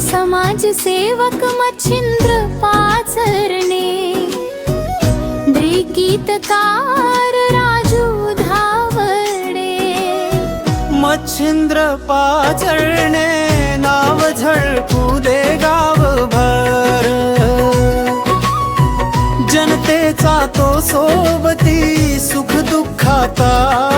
सेवक मच्छिंद्र पाचरणे. गीतकार राजू धावडे मच्छिंद्र पाचरणे नाव झळकू दे गावभर. जनतेचा तो सोबती सुख दुःखाता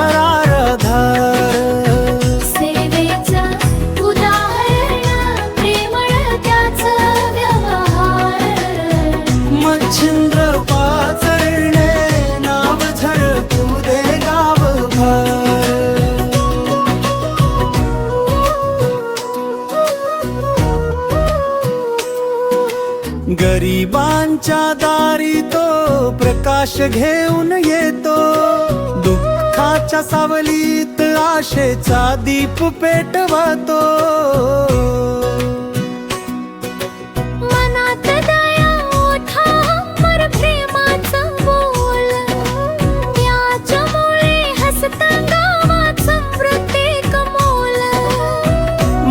दारी तो प्रकाश घेऊन येतो. दुःखाच्या सावलीत आशेचा दीप पेटवतो.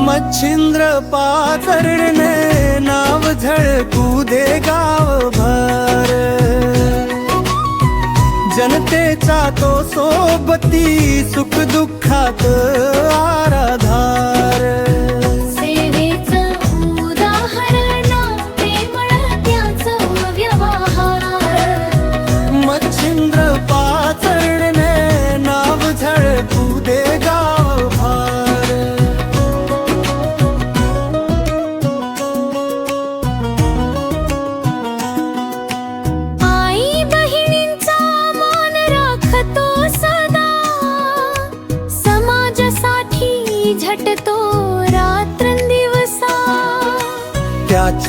मच्छिंद्र पाचरणे नाव झळकू दे गावभर जनतेचा तो सोबती सुख दुःखात आराधा।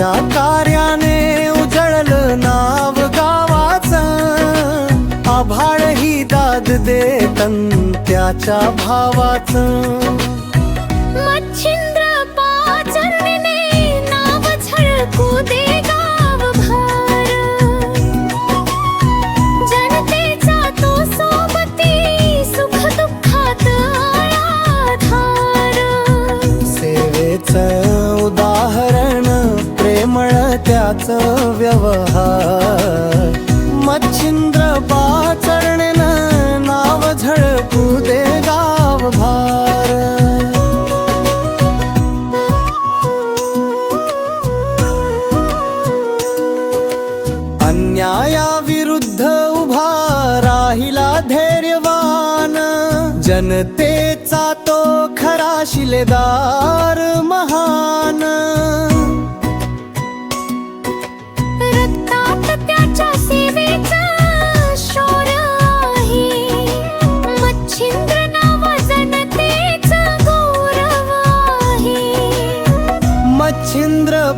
त्याच्या कार्याने उजळलं नाव गावाचं. आभाळ ही दाद देतन त्याच्या भावाचं. त्याचं व्यवहार. मच्छिंद्र पाचरणे नाव झळकू दे गावभार अन्यायाविरुद्ध उभा राहिला धैर्यवान. जनतेचा तो खरा शिलेदार महान.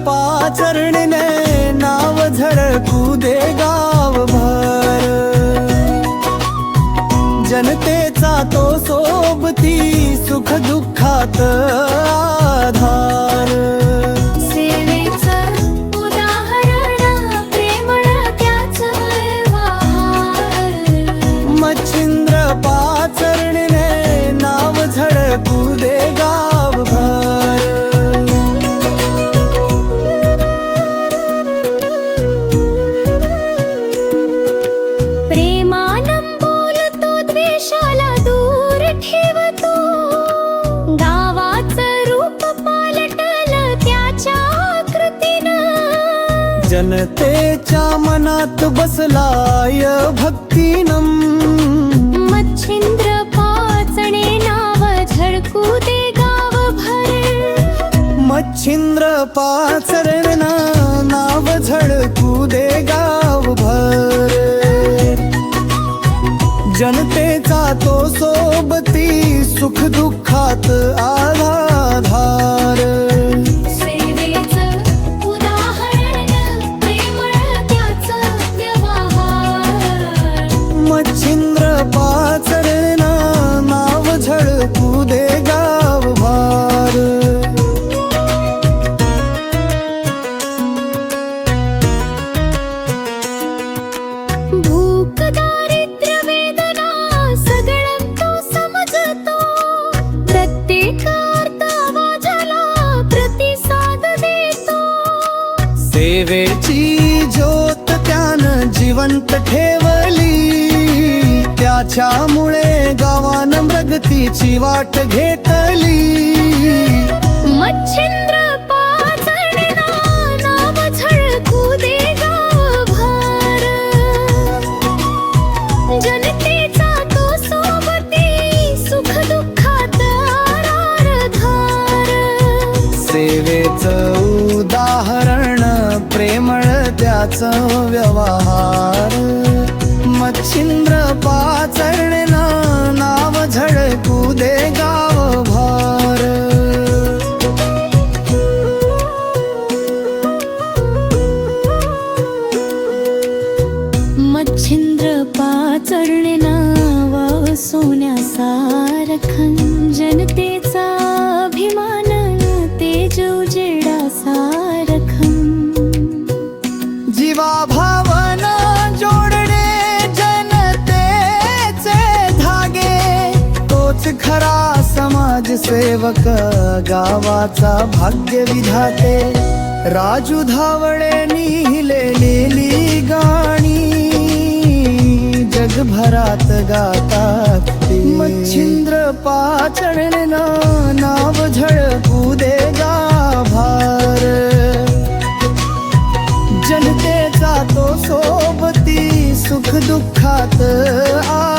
पाचरणीने नाव झळकू दे गावभर जनतेचा तो सोबती सुख दुःखात आधार. जनतेच्या मनात बसलाय भक्तीनम मच्छिंद्र पाचणे नाव झळकू दे गावभर मच्छिंद्र पाचरण नाव झळकू दे गावभर जनतेचा तो सोबती सुख दुःखात आधाधार जिवंत ठेवली. त्याच्यामुळे गावानं प्रगतीची वाट घेतली. मच्छिंद्र सेवेचं उदाहरण प्रेमळ त्याचं व्यवहार. मच्छिंद्र पाचरणा नाव झळकू दे गाव भार सेवक गावाचा भाग्य विधाते राजू धावडे लिहिली गाणी. जगभरात गातात ते. मच्छिंद्र पाचरण नाव झळकू दे गाभार. जनतेचा तो सोबती सुख दुःखात आ